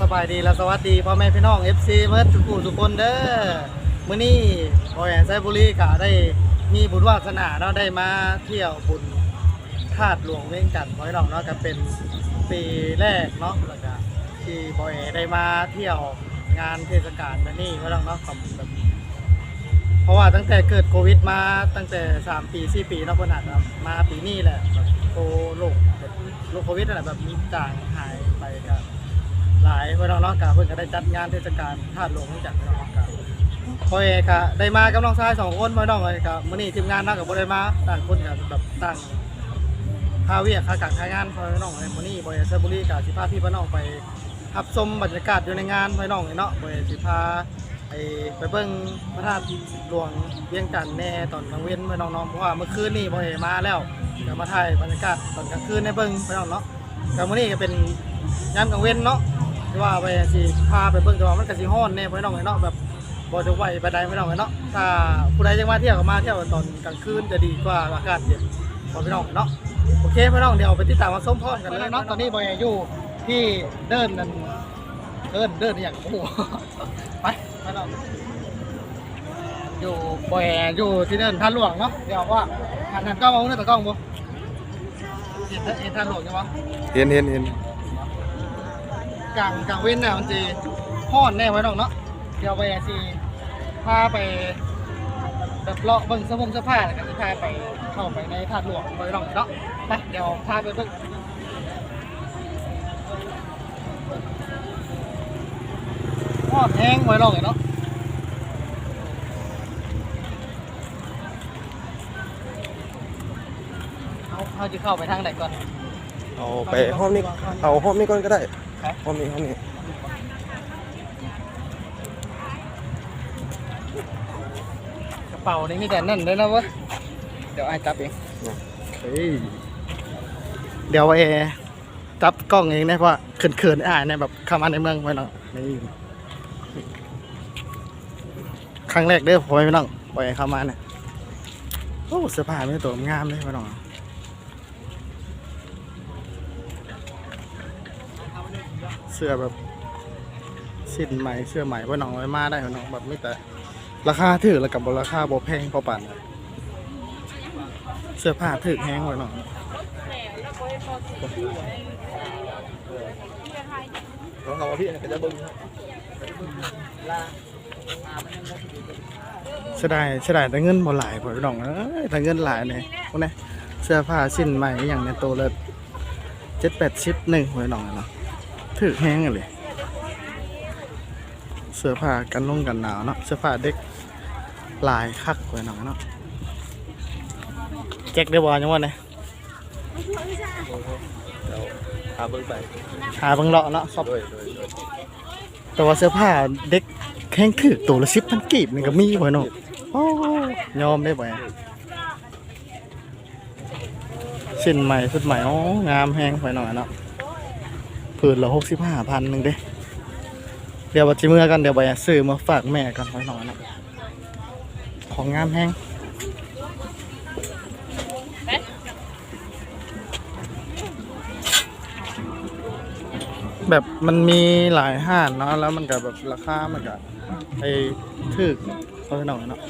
สบายดีและสวัสดีพ่อแม่พี่น้อง FC เมื่อทุกผู้ทุกคนเด้อมื้อนี้บอยแอนไซบุรีก็ได้มีบุญวาสนาเนาะได้มาเที่ยวบุญธาตุหลวงเวียงจันทร์พอพี่น้องเนาะก็เป็นปีแรกเนาะแล้วก็ที่บอยได้มาเที่ยวงานเทศกาลแบบนี้พ่อพี่น้องเนาะกับคุณแบบเพราะว่าตั้งแต่เกิดโควิดมาตั้งแต่ 3 ปี 4 ปีเนาะคนอาจจะมาปีนี้แหละแบบโคโลกแบบโลกโควิดนั่นแหละแบบมีจางหายไปกัน หลายพื่อนน้องๆกาเพื่อนก็ได้จัดงานเทศกาลธาตุหลวงจากพื่อนน้องๆกาพ่อเอกะได้มากับน้องชายสองคนพ่น้องเลยกับมื้อนี้ทีมงานเนาะกับบ่ได้มาต่างคนกับแบบต่างพาเวียกคากักคางานพ่น้องเลยมื้อนี้บอยเซอร์บุรีกับสิพาพี่พ่น้องไปรับชมบรรยากาศอยู่ในงานพ่น้องเนาะบอยสิพาไปไปเบิ่งพระธาตุหลวงเวียงจันทน์แน่ตอนกลางเว้นไปน้องๆเพราะว่าเมื่อคืนนี่บ่ได้มาแล้วเดี๋ยวมาถ่ายบรรยากาศตอนกลางคืนให้เบิ่งไปน้องเนาะแต่มื้อนี้ก็เป็นยามกลางเว้นเนาะ ว่าไปสิพาไปเบิ่งแต่ว่ามันก็สิร้อนแน่ไปน้องเนาะแบบบ่จะไหวไปใดไปน้องเนาะถ้าผู้ใดจะมาเที่ยวก็มาเที่ยวตอนกลางคืนจะดีกว่าอากาศเย็นพอพี่น้องเนาะโอเคพี่น้องเดี๋ยวไปติดตามมาส้มพร้อมกันเลยเนาะตอนนี้บอยอยู่ที่เดินนั่นเดินเดินอย่างโอ้โหไปไปเราอยู่บ่อยอยู่ที่เดินท่าหลวงเนาะเดี๋ยวว่าหันหันกล้องมาเนี่ยแต่กล้องบ่เห็นเห็นท่าหลวงใช่ปะเห็นเห็นเห็น กลางกลางเว้นน่ะมันจะห้อนแน่ไว้น้องเนาะเดี๋ยวไปสิพาไปแบบเลาะเบิ่งเสมงเสื้อผ้าแล้วก็จะพาไปเข้าไปในท่านหลวงไว้น้องเนาะไปเดี๋ยวพาไปเบิ่งห้อนแห้งไว้น้องเนาะเอาเขาจะเข้าไปทางไหนก่อน เอาไปห้องนี้ เอาห้องนี้ก่อนก็ได้ ห้องนี้ห้องนี้กระเป๋านี่มีแต่นั่นเลยนะเวะเดี๋ยวไอ้จับเองเฮ้ยเดี๋ยวไอ้จับกล้องเองนะเพราะเขินๆไอ้ายเนี่ยแบบเข้ามาในเมืองไว้หน่อยนี่ครั้งแรกเด้อผมไม่ต้องปล่อยให้เข้ามาเนี่ยโอ้เสื้อผ้าไม่ตัวงามเลยไว้หน่อย เสื้อแบบสิ้นใหม่เสื้อใหม่ว้หน่อยไว้มาได้ไว้หน่อยแบบไม่แต่ราคาถือแล้วกับราคาบ่แพงพอปานนั้นเสื้อผ้าถือแพงกว่าน่อยน้องเขาพี่ก็จะบึ้งเสียดายเสียดายแต่เงินบ่หลายพอน้องเอ้ยแต่เงินหลายเนี่ยพวกนี้เสื้อผ้าสิ้นใหม่อย่างในตัวเลยเจ็ดแปดชิปหนึ่งพอพี่น้องเนาะ ถือแพงกันเลย เสื้อผ้ากันลงกันหนาวเนาะ เสื้อผ้าเด็กลายคักกว่าหน่อยเนาะ แจ็คได้บ่ยังว่าไงพาเบิ้งไปหาเบิ่งเลาะเนาะชอบแต่ว่าเสื้อผ้าเด็กแข้งถือตัวละสิบพันกีบนี่ก็มีบ่เนาะโอ้ยอมได้บ่ชิ้นใหม่ชุดใหม่โอ๋องามแฮงไปหน่อยเนาะ ผืนละหกสิบห้าพันหนึ่งเด้เดี๋ยววัจิเมื่อกันเดี๋ยวไปซื้อมาฝากแม่กันไปหน่อยนะของงามแฮงแบบมันมีหลายห้านเนาะแล้วมันก็แบบราคามันก็ไอ้ถึกไปหน่อยเนาะ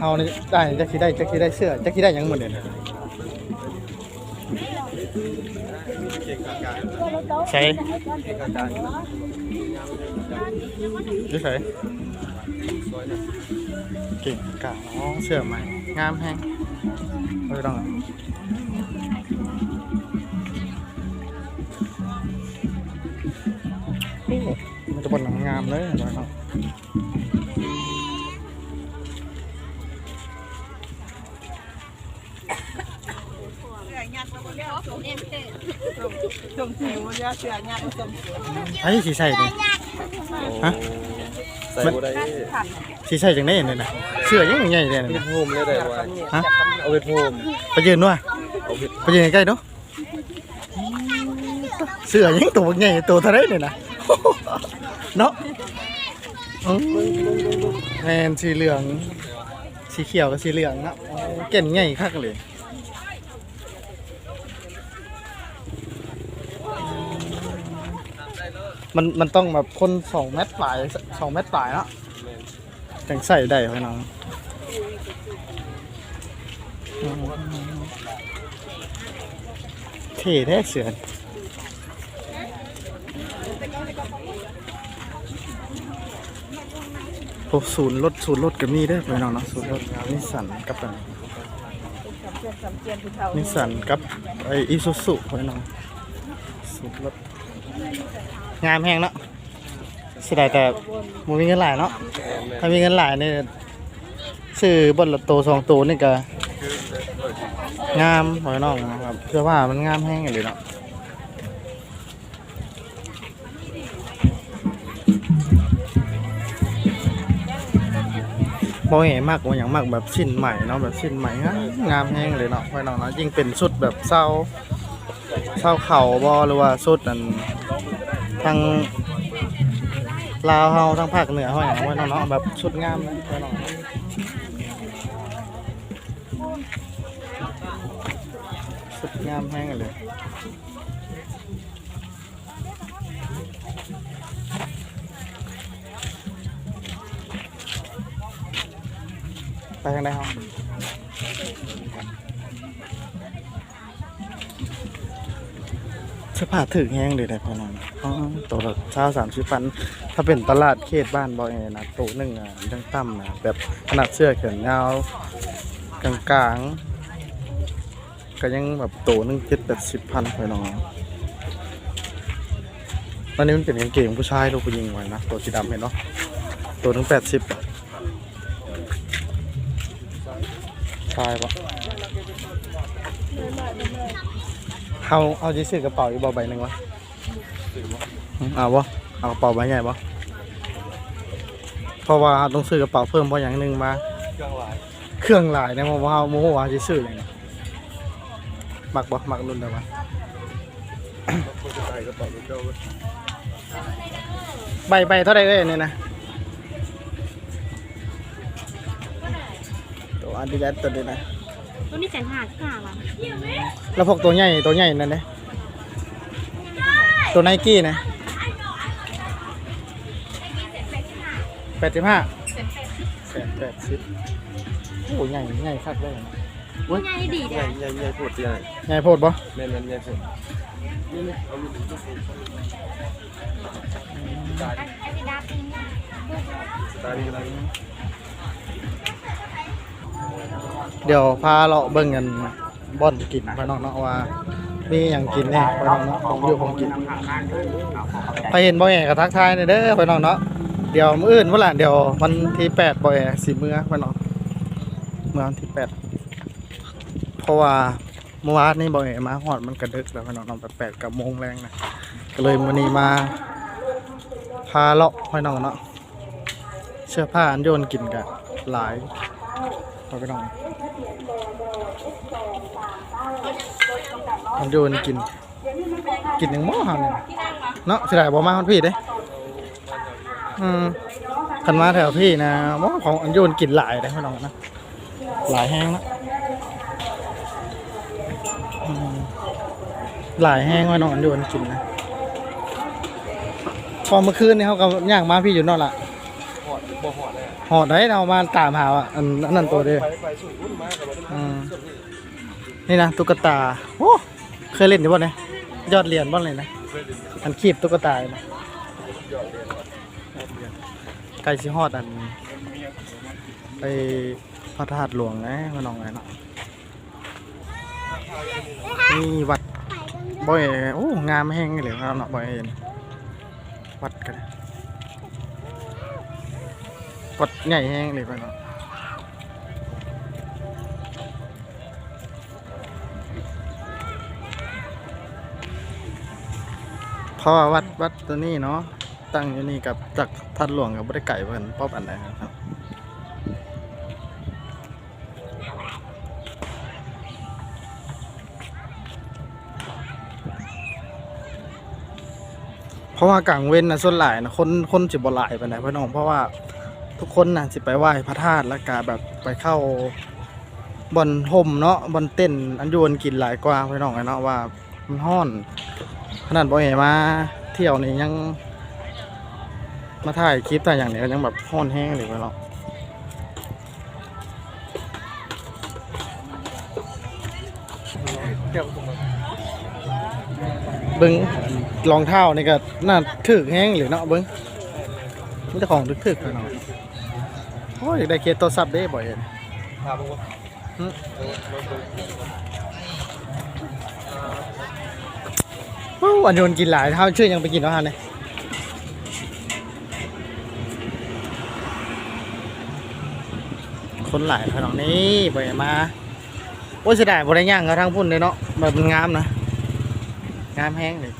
เอานี่ได้จะคิดได้จะคิดได้เสื้อจะคิดได้หยังหมดเนี่ยเก่งกาการใช่เก่งกาการยี่ใส่สวยนะเก่งกาอ๋อเสื้อใหม่งามแฮงไม่ต้องโอ้มันจะบนหนังงามเลยเห็นไหมเนาะไอ้สีใส่ดิฮะใส่บ่ได้สีใส่จังได้เนี่ยนะเสื้อยังไงเนี่ยเป็นนะโฮมเลยได้ว่าฮะเอาเป็นโฮมไปยืนด้วยเอาเป็นไปยืนใกล้ๆเนาะเสื้อยังตัวใหญ่ตัวเท่าไรเนี่ยนะเนาะอืมแมนสีเหลือง สีเขียวกับสีเหลืองเนาะโอ้เก่นใหญ่คักเลย มันมันต้องแบบคนสองเมตรปลายสองเมตรปลายเนาะถึงใส่ได้พี่น้องเท่แท้เสือนพวกศูนย์รถศูนย์รถก็มีเด้อพี่น้องเนาะศูนย์รถนิสสันกับนนิสสันกับไออีซูซุพี่น้องศูนย์รถ งามแห้งเนาะเสียดายแต่มันมีเงินหลายเนาะถ้ามีเงินหลายเนี่ยซื้อบนรถโตสองตัวนี่ก็งามหอยน้องนะครับเสื้อผ้ามันงามแห้งเลยเนาะบอเห็มากกว่าอย่างมากแบบชิ้นใหม่เนาะแบบชิ้นใหม่งามงามแห้งเลยเนาะหอยน้องเนาะยิ่งเป็นชุดแบบเศร้าเศร้าเข่าบอหรือว่าชุดอัน ทางลาวเฮาทางภาคเหนือเฮาอย่างว่าเนาะแบบชุดงามนะไว้เนาะชุดงามแห้งเลยไปทางใดเฮา สื้อผ้าถึงแห้งเลยได้พอนันอ๋อตัวละเช้าสามสิบพัน ถ้าเป็นตลาดเขตบ้านบอยนะตัวหนึ่งอะยังต่ำนะแบบขนาดเสื้อแขนยาวกลางๆ ก็ยังแบบตัวหนึ่งเจ็ดแปดสิบพันไปน้องตอนนี้มันเป็นกางเกงผู้ชายลูกผู้หญิงไว้นะตัวสีดำเห็นเนาะตัวหนึ่งแปดสิบชายปะ เอาเอาจะซื้อกระเป๋าอีกใบใบหนึ่งวะอืมเอาวะเอากระเป๋าใบใหญ่ปะเพราะว่าต้องซื้อกระเป๋าเพิ่มเพราะอย่างหนึ่งมาเครื่องหลายนะเพราะว่าโมโหว่าจะซื้อเลยมักบ่มักรุ่นเดียวปะใบใบเท่าไรเอ้ยเนี่ยนะตัวอันดีแลตัวนี้นะ ตัวนี้แสนหาค่ะว่ะแล้วพวกตัวใหญ่ตัวใหญ่นั่นเนี่ยตัวไนกี้นะแปดสิบห้าแสนแปดสิบโอ้ใหญ่ใหญ่คักเลยนะง่ายดีใหเด้ญ่อใหญ่ใหญ่พูดใหญ่ใหญ่โพดปะแม่นแม่นใหญ่สุดไอ้ที่ดาบนี่ตาดีกัน เดี๋ยวพาเราเบิ่งกันบ่อนกินไปน้องเนาะว่า มีอย่างกินแน่ไปน้องเนาะของอยู่ของกินไปเห็นบ่อยกับทักทายหน่อยเด้อไปน้องเนาะเดี๋ยวมื้ออื่นว่าล่ะเดี๋ยววันที่แปดบ่อยสิเมื่อไปน้องเมื่อวันที่แปดเพราะว่าเมื่อวานนี่บ่อยมาฮอดมันกระดึกแล้วไปน้องเนาะแบบแปดกับโมงแรงนะก็เลยมื้อนี้มาพาเลาะไปน้องเนาะเสื้อผ้าอันโยนกินกันหลาย ไปไปน้องมันโยนกิน กินหนึ่งหม้อเฮาเนี่ยเนาะสิได้บ่มาคนพี่เด้อืมคันมาแถวพี่นะหม้อของอันโยนกินหลายได้พี่น้องนะหลายแห้งนะอืมหลายแห้งไว้น้องอันโยนกินนะพอเมื่อคืนนี่เขาก็ย่างมาพี่อยู่นอกละหอดบ่หอดเลย หอดได้เอามาตามหาอะอันนั้นตัวเด้อไปไปสุดรุ่นมากกับอืมนี่นะตุ๊กตาโอ้เคยเล่นอยู่บ่เนี่ยยอดเหรียญบ่เลยนะอันคีบตุ๊กตาเลยนะไก่สิฮอดอันไปพระธาตุหลวงนะมาน้องไงเนาะนี่วัดบ่อยโอ้งามแห้งเลยครับเนาะบ่อยเห็นวัดกัน วัดใหญ่แห้งเลยไปเนาะเพราะว่าวัดวัดตัวนี้เนาะตั้งอยู่นี่กับจากทัดหลวงกับบริไก่เพิ่นป๊อบอันใดครับเพราะว่ากลางเว้นนะส่วนหลายนะคนคนสิบ่หลายไปานพี่น้องเพราะว่า ทุกคนน่ะสิไปไหว้พระธาตุแล้วก็แบบไปเข้าบอนห่มเนาะบอนเต้นอันอยวนกินหลายกว่าพี่น้องไอ้เนาะว่ามันฮ้อน ขนาดบ่เห็นมาเที่ยวนี่ยัง มาถ่ายคลิปแต่อย่างนี้ก็ยังแบบฮ้อนแห้งเลยพี่น้องเบิ้งรองเท้านี่ก็น่าถึกแห้งหรือเนาะเบิ้งมันจะของถึกถึกๆพี่น้อง โอ้ยอยากได้เคสโทรศัพท์ได้บ่อยเลยหึโอ้วันโยนกินหลายเท่าชื่อยังไปกินแล้วฮะเนี่ยคนหลายขนาดนี้บ่อยมาโอ้ยเสียดายบ่ได้ย่างเขาทางพุ่นเลยเนาะแบบมันงามนะงามแห้งเลย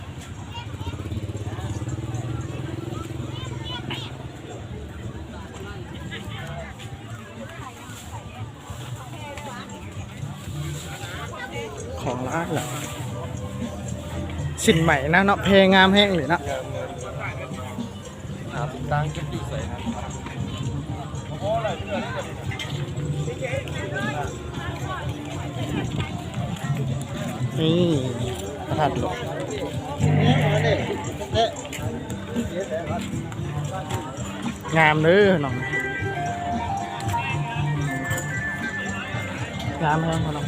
ของร้านเหรอสินใหม่นะเนาะเพลงงามแห้งเลยเนาะหาติดตั้งเก็บอยู่ใส่นะนี่พระธาตุหลวงงามเลยน้องงามแห้งพ่อน้อง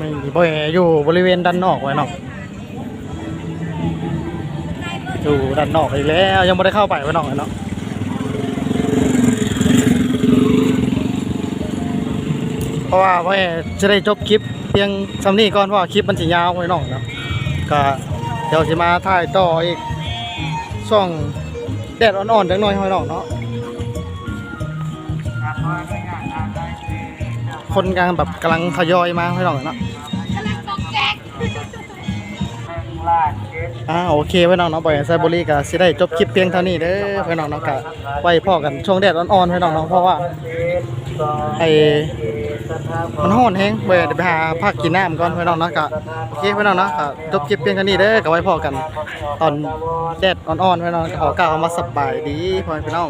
ม่บ่อยอยู่บริเวณด้านนอกไว้เนาะอยู่ด้านนอกอีกแล้วยังไม่ได้เข้าไปไว้นอกเลยเนาะเพราะว่าพ่อแอจะได้จบคลิปเพียงสำนี้ก่อนเพราะว่าคลิปมันจะยาวไว้นอกเนาะก็เดี๋ยวจะมาถ่ายต่ออีกช่องแดดอ่อนๆจังหน่อยไว้นอกเนาะ คนกำลังแบบกำลังทยอยมาไว้นอกเนาะอ่าโอเคไว้น้องเนาะบ่อยไซบุรีก็สิได้จบคลิปเพียงเท่านี้เด้อไว้น้องเนาะก็ไว้พ่อกันช่วงแดดอ่อนๆไว้น้องเนาะเพราะว่าไอ้มันร้อนแฮงเบ่ได้ไปหาพักกินน้ำก่อนไว้น้องเนาะก็โอเคไว้น้องเนาะก็จบคลิปเพียงเท่านี้เด้อก็ไว้พ่อกัน ตอนแดดอ่อนๆไว้น้องก็ขอกล่าวคำว่าสบายดีพ่อแม่พี่น้อง